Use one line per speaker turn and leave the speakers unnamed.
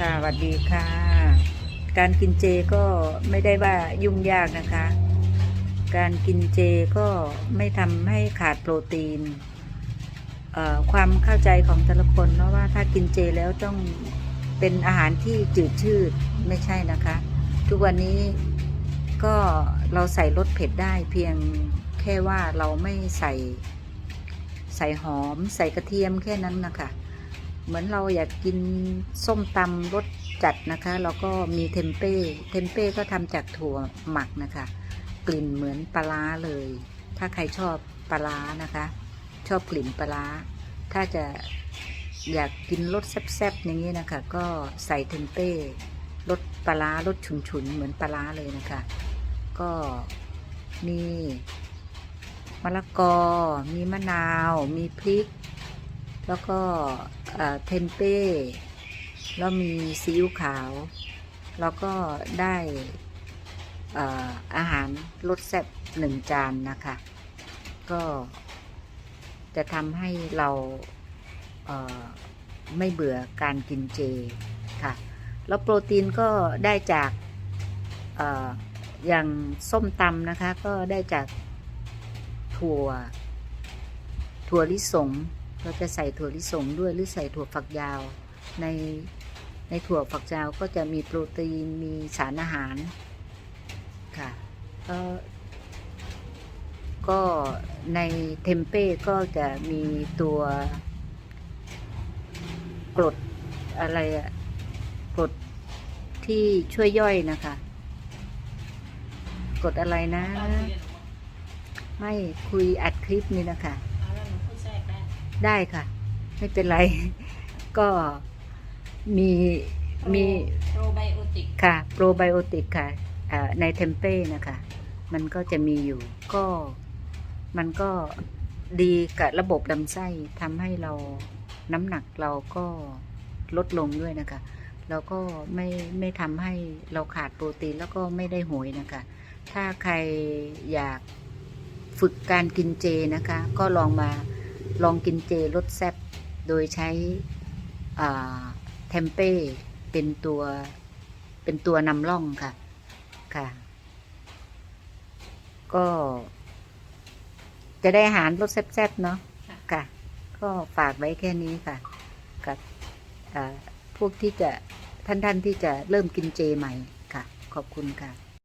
ค่ะสวัสดีค่ะ การกินเจก็ไม่ได้ว่ายุ่งยากนะคะ การกินเจก็ไม่ทำให้ขาดโปรตีน ความเข้าใจของแต่ละคนเนาะว่าถ้ากินเจแล้วต้องเป็นอาหารที่จืดชืดไม่ใช่นะคะ ทุกวันนี้ก็เราใส่รสเผ็ดได้เพียงแค่ว่าเราไม่ใส่ใส่หอม ใส่กระเทียมแค่นั้นนะคะ เหมือนเราอยากกินส้มตำรสจัดนะคะแล้วก็มีเทมเป้เทมเป้ก็ทำจากถั่วหมักนะคะ กลิ่นเหมือนปลาเลย ถ้าใครชอบปลานะคะ ชอบกลิ่นปลาถ้าจะอยากกินรสแซ่บๆอย่างนี้นะคะ ก็ใส่เทมเป้รสปลารสฉุนๆเหมือนปลาเลยนะคะ ก็มีมะละกอ มีมะนาว มีพริก แล้วก็เทมเป้ แล้วมีซีอิ๊วขาว แล้วก็ได้อาหารรสแซ่บหนึ่งจานนะคะ ก็จะทำให้เราเไม่เบื่อการกินเจค่ะ แล้วโปรตีนก็ได้จากออย่างส้มตำนะคะ ก็ได้จากถั่ว ถั่วลิสง เราจะใส่ถั่วลิสงด้วยหรือใส่ถั่วฝักยาว ในในถั่วฝักยาวก็จะมีโปรตีนมีสารอาหารค่ะก็ก็ในเทมเป้ก็จะมีตัวกรดอะไรอะกรดที่ช่วยย่อยนะคะกรดอะไรนะ ไม่คุยอัดคลิปนี่นะคะ ได้ค่ะ ไม่เป็นไร ก็มีมี
โปรไบโอติก
ค่ะ โปรไบโอติกค่ะอ่าในเทมเป้นะคะ มันก็จะมีอยู่ ก็มันก็ดีกับระบบลำไส้ทำให้เราน้ำหนักเราก็ลดลงด้วยนะคะ แล้วก็ไม่ไม่ทำให้เราขาดโปรตีนแล้วก็ไม่ได้หวยนะคะ ถ้าใครอยากฝึกการกินเจนะคะ ก็ลองมา ลองกินเจรสแซ่บโดยใช้เทมเป้เป็นตัวเป็นตัวนำร่องค่ะ ค่ะ ก็ จะได้อาหารรสแซ่บๆเนาะ ค่ะ ก็ฝากไว้แค่นี้ค่ะ กับพวกที่จะท่านๆที่จะเริ่มกินเจใหม่ค่ะ ขอบคุณค่ะ